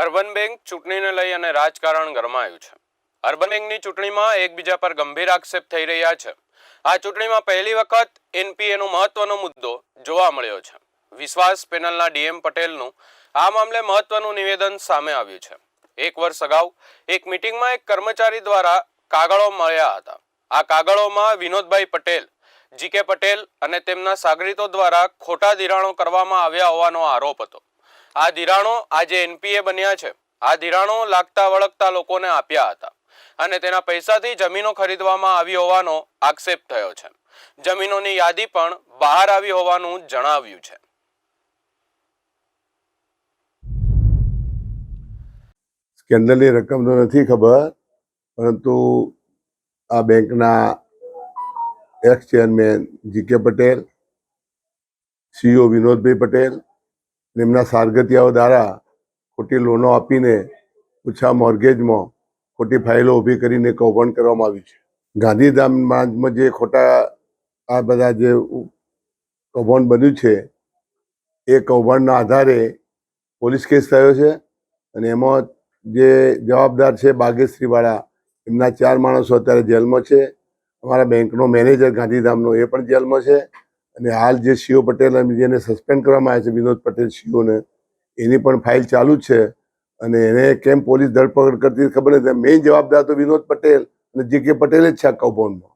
Urban bank ચૂંટણીને લઈ અને રાજકારણ ગરમાયું છે. અર્બન બેંકની ચૂંટણીમાં એકબીજા પર ગંભીર આક્ષેપ થઈ રહ્યા છે. આ ચૂંટણીમાં પહેલી વખત એનપીએનો મહત્વનો મુદ્દો જોવા મળ્યો છે. વિશ્વાસ પેનલના ડીએમ પટેલનું આ મામલે મહત્વનું નિવેદન સામે આવ્યું છે. એક વર્ષ અગાઉ એક મિટિંગમાં એક કર્મચારી દ્વારા કાગળો મળ્યા હતા. આ કાગળોમાં વિનોદભાઈ પટેલ જીકે પટેલ અને તેમના સાગરીતો દ્વારા ખોટા ધિરાણો કરવામાં આવ્યા હોવાનો આરોપ હતો. આ ધિરાણો આજે એનપીએ બન્યા છે. આ ધિરાણો લાગતા વળગતા લોકોને આપ્યા હતા અને તેના પૈસાથી જમીનો ખરીદવામાં આવી હોવાનો આક્ષેપ થયો છે. જમીનોની યાદી પણ બહાર આવી હોવાનું જણાવ્યું છે. સ્કેન્ડલની રકમ તો નથી ખબર, પરંતુ આ બેંકના ex chairman GK Patel CEO Vinodbhai Patel એમના સારગતિયાઓ દ્વારા ખોટી લોનો આપીને ઓછા મોર્ગેજમાં ખોટી ફાઇલો ઊભી કરીને કૌભાંડ કરવામાં આવ્યું છે. ગાંધીધામમાં જે ખોટા આ બધા જે કૌભાંડ બન્યું છે, એ કૌભાંડના આધારે પોલીસ કેસ થયો છે અને એમાં જે જવાબદાર છે બાગેશ્રીવાળા, એમના ચાર માણસો અત્યારે જેલમાં છે. અમારા બેંકનો મેનેજર ગાંધીધામનો એ પણ જેલમાં છે. અને હાલ જે સીઓ પટેલ જેને સસ્પેન્ડ કરવામાં આવ્યા છે, વિનોદ પટેલ સીઓને એની પણ ફાઇલ ચાલુ છે. અને એને કેમ પોલીસ ધરપકડ કરતી ખબર નથી. મેઇન જવાબદાર તો વિનોદ પટેલ અને જે કે પટેલ જ છે આ કૌભાંડમાં